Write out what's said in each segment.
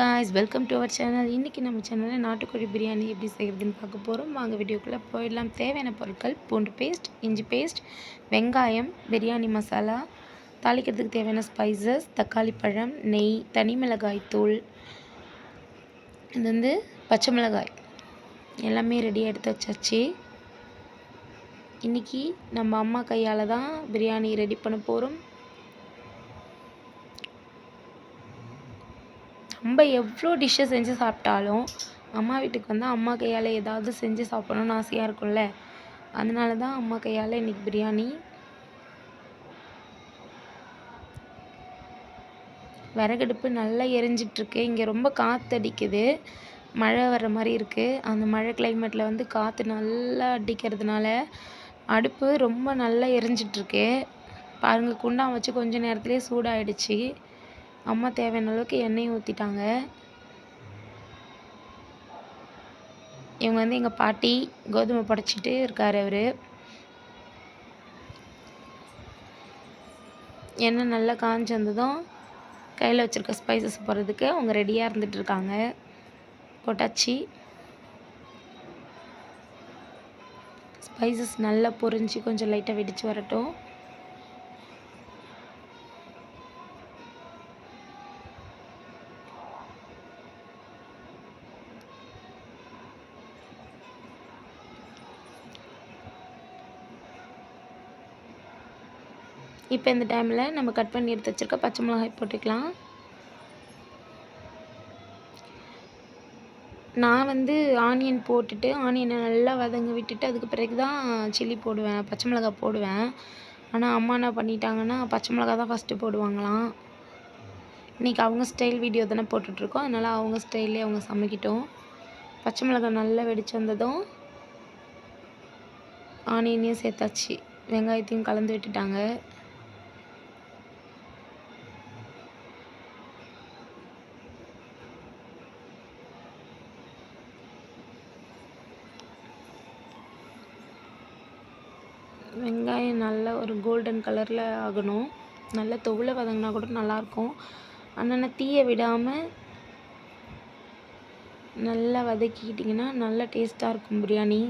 Guys welcome to our channel இன்றைக்கி நம்ம சேனலில் நாட்டுக்கோழி பிரியாணி எப்படி செய்கிறதுன்னு பார்க்க போகிறோம் வாங்க வீடியோக்குள்ளே போயிடலாம். தேவையான பொருட்கள் பூண்டு பேஸ்ட் இஞ்சி பேஸ்ட் வெங்காயம் பிரியாணி மசாலா தாளிக்கிறதுக்கு தேவையான ஸ்பைசஸ் தக்காளி பழம் நெய் தனி மிளகாய் தூள் இது வந்து பச்சை மிளகாய். எல்லாமே ரெடியாக எடுத்து வச்சாச்சு. இன்றைக்கி நம்ம அம்மா கையால் தான் பிரியாணி ரெடி பண்ண போகிறோம் நம்ம எவ்வளோ டிஷ்ஷை செஞ்சு சாப்பிட்டாலும் அம்மா வீட்டுக்கு வந்தால் அம்மா கையால் ஏதாவது செஞ்சு சாப்பிட்ணுன்னு ஆசையாக இருக்கும்ல. அதனால தான் அம்மா கையால் இன்றைக்கி பிரியாணி. விறகடுப்பு நல்லா எரிஞ்சிட்ருக்கு. இங்கே ரொம்ப காற்றடிக்குது மழை வர்ற மாதிரி இருக்குது அந்த மழை கிளைமேட்டில் வந்து காற்று நல்லா அடிக்கிறதுனால அடுப்பு ரொம்ப நல்லா எரிஞ்சிட்ருக்கு. பாருங்கள் குண்டான் வச்சு கொஞ்ச நேரத்துலேயே சூடாயிடுச்சு. அம்மா தேவையான அளவுக்கு எண்ணெயும் ஊற்றிட்டாங்க இவங்க வந்து எங்கள் பாட்டி கோதுமை படைச்சிட்டு இருக்கார் அவர். எண்ணெய் நல்லா காஞ்சி வந்ததும் கையில் வச்சுருக்க ஸ்பைசஸ் போடுறதுக்கு அவங்க ரெடியாக இருந்துகிட்ருக்காங்க போட்டாச்சு. ஸ்பைசஸ் நல்லா பொரிஞ்சு கொஞ்சம் லைட்டாக வெடித்து வரட்டும். இப்போ இந்த டைமில் நம்ம கட் பண்ணி எடுத்து வச்சுருக்க பச்சை மிளகாய் போட்டுக்கலாம். நான் வந்து ஆனியன் போட்டுட்டு ஆனியனை நல்லா வதங்க விட்டுட்டு அதுக்கு பிறகு தான் சில்லி போடுவேன் பச்சை மிளகாய் போடுவேன். ஆனால் அம்மா என்ன பண்ணிட்டாங்கன்னா பச்சை மிளகா தான் ஃபஸ்ட்டு போடுவாங்களாம். இன்றைக்கி அவங்க ஸ்டைல் வீடியோ தானே போட்டுட்ருக்கோம். அதனால் அவங்க ஸ்டைல்லே அவங்க சமைக்கிட்டோம். பச்சை மிளகாய் நல்லா வெடிச்சு வந்ததும் ஆனியனையும் சேர்த்தாச்சு. வெங்காயத்தையும் கலந்து விட்டுட்டாங்க. வெங்காயம் நல்லா ஒரு கோல்டன் கலரில் ஆகணும். நல்லா தொவில் வதங்கினா கூட நல்லாயிருக்கும் ஆனால் தீயை விடாமல் நல்லா வதக்கிக்கிட்டிங்கன்னா நல்லா டேஸ்ட்டாக இருக்கும் பிரியாணி.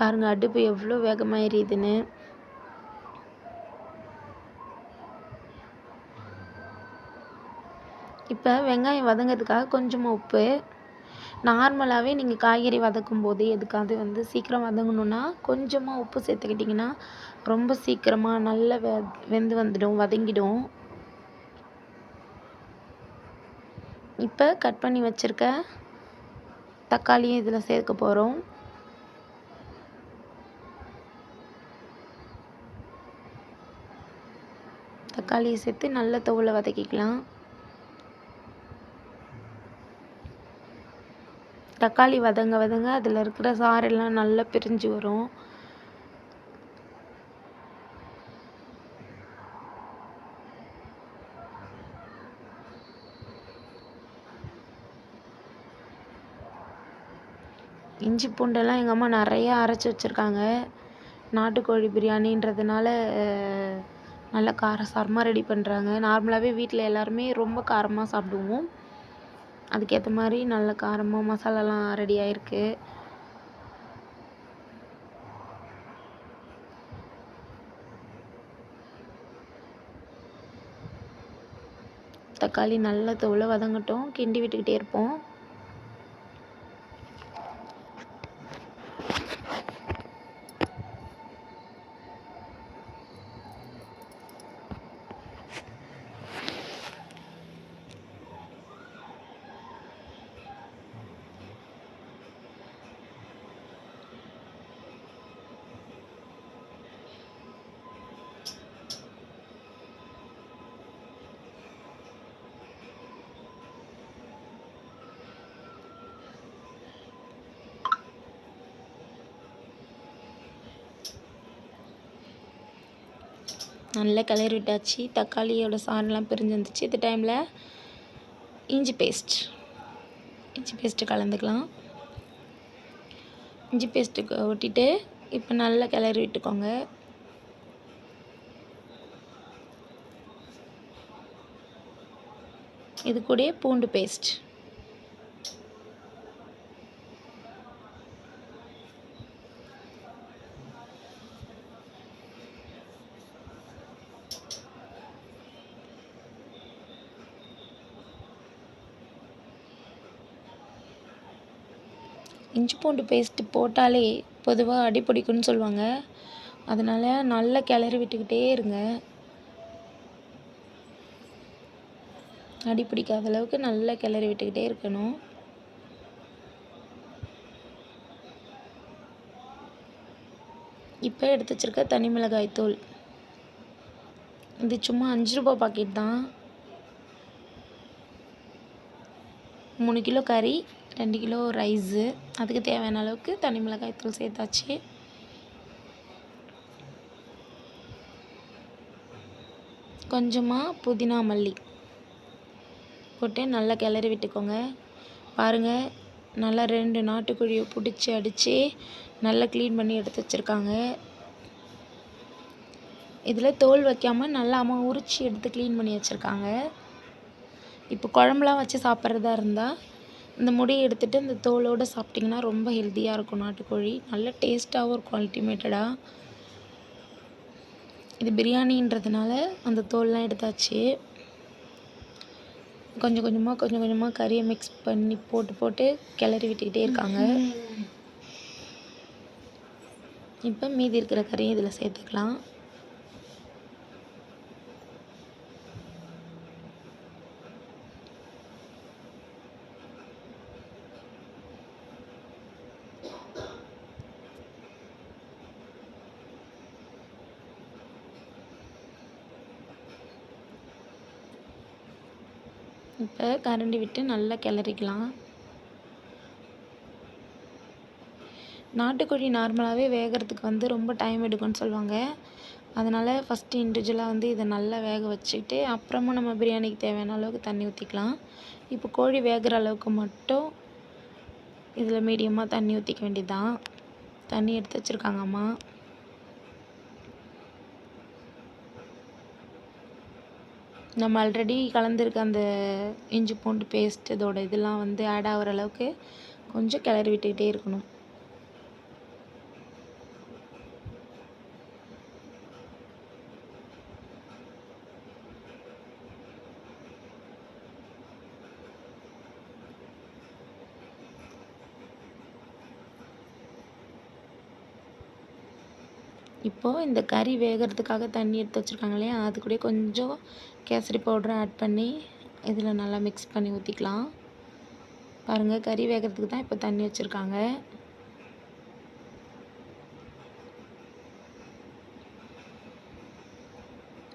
பாருங்கள் அடுப்பு எவ்வளோ வேகமாக எரியுதுன்னு. இப்போ வெங்காயம் வதங்கிறதுக்காக கொஞ்சமாக உப்பு. நார்மலாகவே நீங்கள் காய்கறி வதக்கும் போது எதுக்காவது வந்து சீக்கிரம் வதங்கணுன்னா கொஞ்சமாக உப்பு சேர்த்துக்கிட்டிங்கன்னா ரொம்ப சீக்கிரமாக நல்லா வெ வெந்து வந்துடும் வதங்கிடும். இப்போ கட் பண்ணி வச்சுருக்க தக்காளியும் இதில் சேர்க்க போகிறோம் தக்காளியை சேர்த்து நல்ல தோலை வதக்கிக்கலாம். தக்காளி வதங்க வதங்க அதில் இருக்கிற சாரெல்லாம் நல்லா பிரிஞ்சு வரும். இஞ்சி பூண்டெல்லாம் எங்கள் அம்மா நிறையா அரைச்சி வச்சுருக்காங்க. நாட்டுக்கோழி பிரியாணின்றதுனால நல்லா காரசாரமாக ரெடி பண்ணுறாங்க நார்மலாகவே வீட்டில் எல்லாருமே ரொம்ப காரமாக சாப்பிடுவோம். அதுக்கேற்ற மாதிரி நல்ல காரமாக மசாலாலாம் ரெடி ஆகிருக்கு தக்காளி நல்ல தோலை வதங்கட்டும். கிண்டி விட்டுக்கிட்டே இருப்போம். நல்லா கிளறி விட்டாச்சு. தக்காளியோட சாரெலாம் பிரிஞ்சு வந்துச்சு. இந்த டைமில் இஞ்சி பேஸ்ட் இஞ்சி பேஸ்ட்டு கலந்துக்கலாம். இஞ்சி பேஸ்ட்டுக்கு ஒட்டிட்டு இப்போ நல்லா கிளறி விட்டுக்கோங்க. இது கூடயே பூண்டு பேஸ்ட் இஞ்சி பூண்டு பேஸ்ட்டு போட்டாலே பொதுவாக அடி பிடிக்கும்னு சொல்லுவாங்க. அதனால் நல்லா கிளறி விட்டுக்கிட்டே இருங்க. அடி பிடிக்காத அளவுக்கு நல்லா கிளறி விட்டுக்கிட்டே இருக்கணும். இப்போ எடுத்து வச்சிருக்க தனி மிளகாய் தூள். இது சும்மா அஞ்சு ரூபா பாக்கெட் தான். மூணு கிலோ கறி ரெண்டு கிலோ ரைஸு. அதுக்கு தேவையான அளவுக்கு தனி மிளகாய் தூள் சேர்த்தாச்சு. கொஞ்சமாக புதினா மல்லி போட்டு நல்லா கிளறி விட்டுக்கோங்க. பாருங்கள் நல்லா ரெண்டு நாட்டுக்கோழியை பிடிச்சி அடித்து நல்லா க்ளீன் பண்ணி எடுத்து வச்சுருக்காங்க. இதில் தோல் வைக்காமல் நல்லா அம்மா உரித்து எடுத்து க்ளீன் பண்ணி வச்சுருக்காங்க. இப்போ குழம்புலாம் வச்சு சாப்பிட்றதா இருந்தால் இந்த முடியை எடுத்துகிட்டு இந்த தோலோடு சாப்பிட்டிங்கன்னா ரொம்ப ஹெல்த்தியாக இருக்கும் நாட்டுக்கோழி. நல்ல டேஸ்ட்டாகவும் இருக்கும் அல்டிமேட்டடாக இது பிரியாணின்றதுனால அந்த தோல்லாம் எடுத்தாச்சு. கொஞ்சம் கொஞ்சமாக கொஞ்சம் கொஞ்சமாக கறியை மிக்ஸ் பண்ணி போட்டு போட்டு கிளறி விட்டுக்கிட்டே இருக்காங்க. இப்போ மீதி இருக்கிற கறியை இதில் சேர்த்துக்கலாம். இப்போ கரண்டி விட்டு நல்லா கிளறிக்கலாம். நாட்டுக்கோழி நார்மலாகவே வேகிறதுக்கு வந்து ரொம்ப டைம் எடுக்கும்னு சொல்லுவாங்க. அதனால் ஃபஸ்ட்டு இண்டிவிஜுவலாக வந்து இதை நல்லா வேக வச்சுக்கிட்டு அப்புறமா நம்ம பிரியாணிக்கு தேவையான அளவுக்கு தண்ணி ஊற்றிக்கலாம் இப்போ கோழி வேகிற அளவுக்கு மட்டும் இதில் மீடியமாக தண்ணி ஊற்றிக்க வேண்டியதுதான். தண்ணி எடுத்து வச்சுருக்காங்க அம்மா. நம்ம ஆல்ரெடி கலந்துருக்க அந்த இஞ்சி பூண்டு பேஸ்ட் இதோட இதெல்லாம் வந்து ஆட் ஆகிற அளவுக்கு கொஞ்சம் கிளறி விட்டுக்கிட்டே இருக்கணும். இப்போது இந்த கறி வேகிறதுக்காக தண்ணி எடுத்து வச்சுருக்காங்க இல்லையா? அது கூட கொஞ்சம் கேசரி பவுடரை ஆட் பண்ணி இதில் நல்லா மிக்ஸ் பண்ணி ஊற்றிக்கலாம் பாருங்கள் கறி வேகிறதுக்கு தான் இப்போ தண்ணி வச்சுருக்காங்க.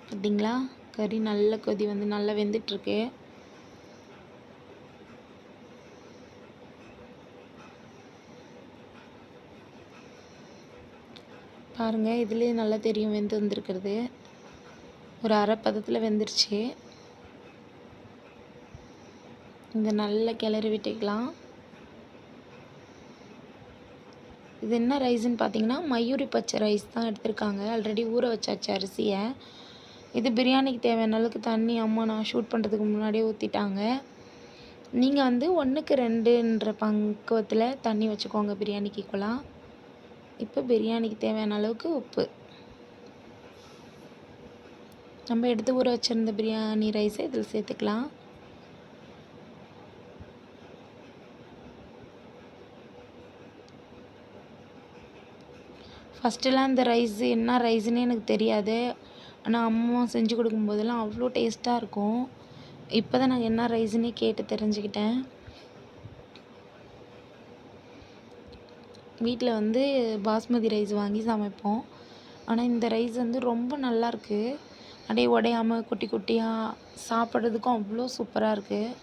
பார்த்தீங்களா கறி நல்ல கொதி வந்து நல்லா வெந்துட்டுருக்கு. பாருங்கள் இதுலேயே நல்லா தெரியும் வெந்து வந்திருக்கிறது. ஒரு அரை பதத்தில் வெந்துருச்சு. இந்த நல்லா கிளறி விட்டுக்கலாம். இது என்ன ரைஸ்ன்னு பார்த்தீங்கன்னா மயூரி பச்சை ரைஸ் தான் எடுத்திருக்காங்க. ஆல்ரெடி ஊற வச்சாச்சு அரிசியை. இது பிரியாணிக்கு தேவையான அளவுக்கு தண்ணி அம்மா நான் ஷூட் பண்ணுறதுக்கு முன்னாடியே ஊற்றிட்டாங்க நீங்கள் வந்து ஒன்றுக்கு ரெண்டுன்ற பக்குவத்தில் தண்ணி வச்சுக்கோங்க பிரியாணிக்கு ஈக்குவலாக இப்போ பிரியாணிக்கு தேவையான அளவுக்கு உப்பு. நம்ம எடுத்து ஊற வச்சுருந்த பிரியாணி ரைஸை இதில் சேர்த்துக்கலாம். ஃபஸ்ட்டுலாம் இந்த ரைஸ் என்ன ரைஸ்னே எனக்கு தெரியாது. ஆனால் அம்மா செஞ்சு கொடுக்கும்போதெல்லாம் அவ்வளோ டேஸ்ட்டாக இருக்கும். இப்போ தான் நான் என்ன ரைஸ்னே கேட்டு தெரிஞ்சுக்கிட்டேன். வீட்டில் வந்து பாஸ்மதி ரைஸ் வாங்கி சமைப்போம். ஆனால் இந்த ரைஸ் வந்து ரொம்ப நல்லாயிருக்கு அப்படியே உடையாமல் குட்டி குட்டியாக சாப்பிட்றதுக்கும் அவ்வளோ சூப்பராக இருக்குது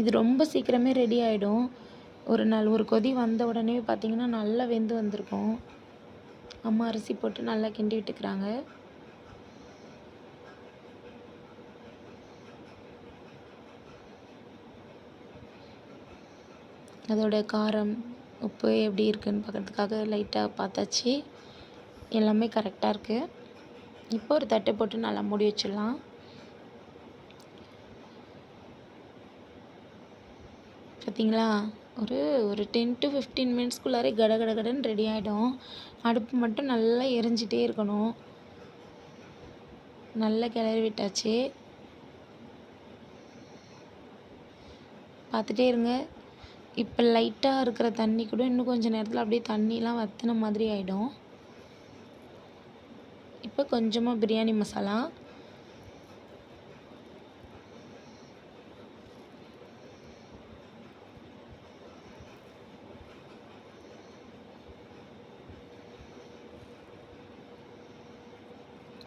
இது ரொம்ப சீக்கிரமே ரெடி ஆகிடும் ஒரு நாள் ஒரு கொதி வந்த உடனே பார்த்திங்கன்னா நல்லா வெந்து வந்திருக்கும். அம்மா அரிசி போட்டு நல்லா கிண்டி விட்டுக்கிறாங்க. அதோட காரம் உப்பு எப்படி இருக்குதுன்னு பார்க்குறதுக்காக லைட்டாக பார்த்தாச்சு. எல்லாமே கரெக்டாக இருக்குது இப்போ ஒரு தட்டு போட்டு நல்லா மூடி வச்சிடலாம். பார்த்தீங்களா ஒரு ஒரு டென் டு ஃபிஃப்டீன் மினிட்ஸ்க்குள்ளாரே கட கட கடன்னு ரெடி ஆகிடும் அடுப்பு மட்டும் நல்லா எரிஞ்சிட்டே இருக்கணும். நல்லா கிளறி விட்டாச்சு. பார்த்துட்டே இருங்க. இப்போ லைட்டாக இருக்கிற தண்ணி கூட இன்னும் கொஞ்சம் நேரத்தில் அப்படியே தண்ணிலாம் வற்றின மாதிரி ஆகிடும் இப்போ கொஞ்சமாக பிரியாணி மசாலா.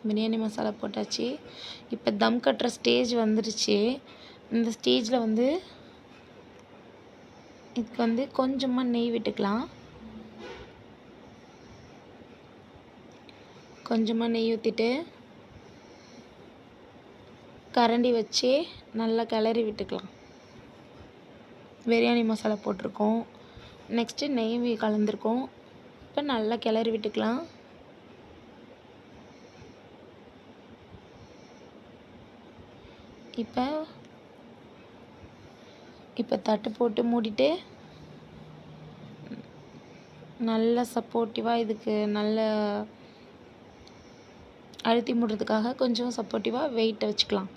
பிரியாணி மசாலா போட்டாச்சு. இப்போ தம் கட்டுற ஸ்டேஜ் வந்துடுச்சு இந்த ஸ்டேஜில் வந்து இதுக்கு வந்து கொஞ்சமாக நெய் விட்டுக்கலாம். கொஞ்சமாக நெய் ஊற்றிட்டு கரண்டி வச்சு நல்லா கிளறி விட்டுக்கலாம். பிரியாணி மசாலா போட்டிருக்கோம். நெக்ஸ்ட்டு நெய் கலந்துருக்கோம். இப்போ நல்லா கிளறி விட்டுக்கலாம். இப்போ இப்போ தட்டு போட்டு மூடிட்டு நல்ல சப்போர்ட்டிவாக இதுக்கு நல்ல அழுத்தி மூடுறதுக்காக கொஞ்சம் சப்போர்ட்டிவாக வெயிட்டை வச்சுக்கலாம்.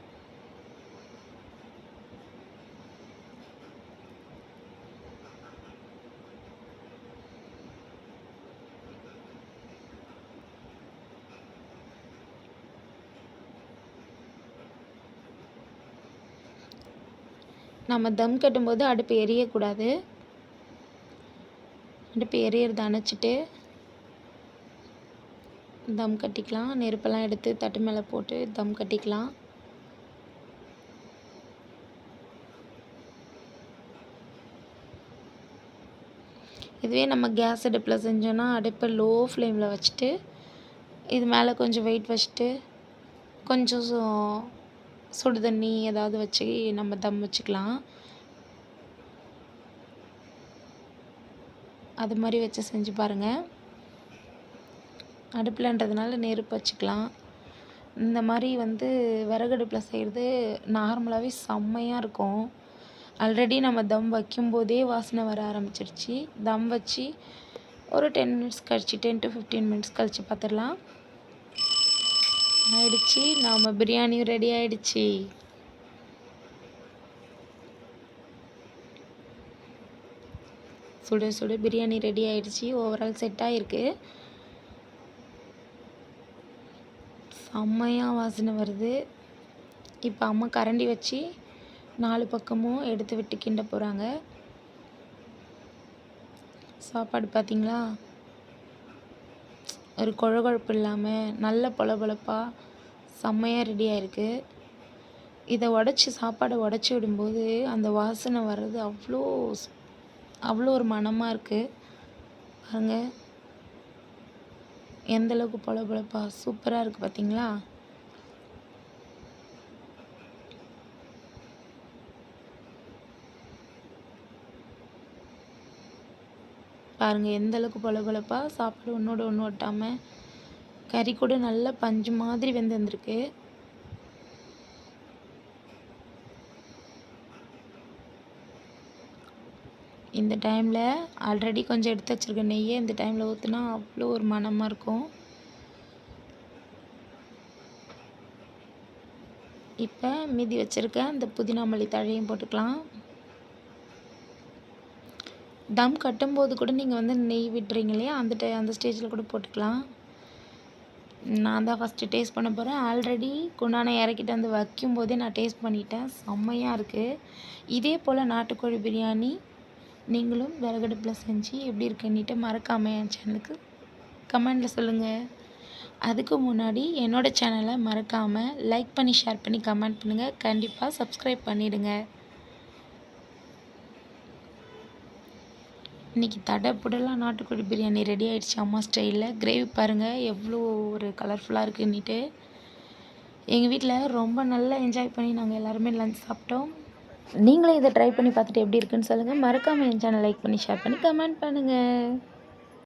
நம்ம தம் கட்டும்போது அடுப்பு எரியக்கூடாது. அடுப்பு எரியறதை அணைச்சிட்டு தம் கட்டிக்கலாம். நெருப்பெல்லாம் எடுத்து தட்டு மேலே போட்டு தம் கட்டிக்கலாம். இதுவே நம்ம கேஸ் அடுப்பில் செஞ்சோன்னா அடுப்பை லோ ஃப்ளேமில் வச்சுட்டு இது மேலே கொஞ்சம் வெயிட் வச்சுட்டு கொஞ்சம் சுடு தண்ணி ஏதாவது வச்சு நம்ம தம் வச்சுக்கலாம். அது மாதிரி வச்சு செஞ்சு பாருங்கள் அடுப்பில்ன்றதுனால நெருப்பு வச்சுக்கலாம். இந்த மாதிரி வந்து விறகடுப்பில் செய்கிறது நார்மலாகவே செம்மையாக இருக்கும். ஆல்ரெடி நம்ம தம் வைக்கும்போதே வாசனை வர ஆரம்பிச்சிருச்சு. தம் வச்சு ஒரு டென் மினிட்ஸ் கழிச்சு டென் டு ஃபிஃப்டீன் மினிட்ஸ் கழித்து பார்த்துடலாம் ஆயிடுச்சு. நாம் பிரியாணியும் ரெடி ஆயிடுச்சு. சுட சுட பிரியாணி ரெடி ஆயிடுச்சு. ஓவரால் செட் ஆகிருக்கு செம்மையாக வாசனை வருது. இப்போ அம்மா கரண்டி வச்சு நாலு பக்கமும் எடுத்து விட்டு கிண்ட போகிறாங்க சாப்பாடு பார்த்தீங்களா ஒரு குழகுழப்பு இல்லாமல் நல்ல பொலபொலப்பாக செம்மையாக ரெடி ஆயிருக்கு. இதை உடச்சி சாப்பாடை உடச்சி விடும்போது அந்த வாசனை வர்றது அவ்வளோ அவ்வளோ ஒரு மனமாக இருக்குது பாருங்கள் எந்தளவுக்கு பொலபொலப்பா சூப்பராக இருக்குது பார்த்தீங்களா பாருங்கள் எந்த அளவுக்கு பொலபொலப்பாக சாப்பாடு ஒன்றோட ஒன்று ஒட்டாமல் கறி கூட நல்லா பஞ்சு மாதிரி வெந்து வந்திருக்கு இந்த டைமில் ஆல்ரெடி கொஞ்சம் எடுத்து வச்சுருக்க நெய்யை இந்த டைமில் ஊற்றுனா அவ்வளோ ஒரு மணமாக இருக்கும். இப்போ மீதி வச்சுருக்க அந்த புதினா மல்லி தழையும் போட்டுக்கலாம். தம் கட்டும்போது கூட நீங்கள் வந்து நெய் விட்டுறீங்க இல்லையா? அந்த டை அந்த ஸ்டேஜில் கூட போட்டுக்கலாம். நான் தான் ஃபஸ்ட்டு டேஸ்ட் பண்ண போகிறேன் ஆல்ரெடி குண்டான இறக்கிட்டு வந்து வைக்கும்போதே நான் டேஸ்ட் பண்ணிட்டேன். செம்மையாக இருக்குது இதே போல் நாட்டுக்கோழி பிரியாணி நீங்களும் விறகடுப்பில் செஞ்சு எப்படி இருக்குன்னுட்டு மறக்காமல் என் சேனலுக்கு கமெண்டில் சொல்லுங்கள் அதுக்கு முன்னாடி என்னோடய சேனலை மறக்காமல் லைக் பண்ணி ஷேர் பண்ணி கமெண்ட் பண்ணுங்கள் கண்டிப்பாக சப்ஸ்கிரைப் பண்ணிவிடுங்க இன்றைக்கி தடை நாட்டுக்கோழி பிரியாணி ரெடி ஆகிடுச்சு அம்மா ஸ்டைலில் கிரேவி பாருங்கள் எவ்வளோ ஒரு கலர்ஃபுல்லாக இருக்குன்னுட்டு. எங்கள் வீட்டில் ரொம்ப நல்லா என்ஜாய் பண்ணி நாங்கள் எல்லாருமே லஞ்ச் சாப்பிட்டோம். நீங்களே இதை ட்ரை பண்ணி பார்த்துட்டு எப்படி இருக்குன்னு சொல்லுங்கள் மறக்காமல் என் சேனல் லைக் பண்ணி ஷேர் பண்ணி கமெண்ட் பண்ணுங்கள்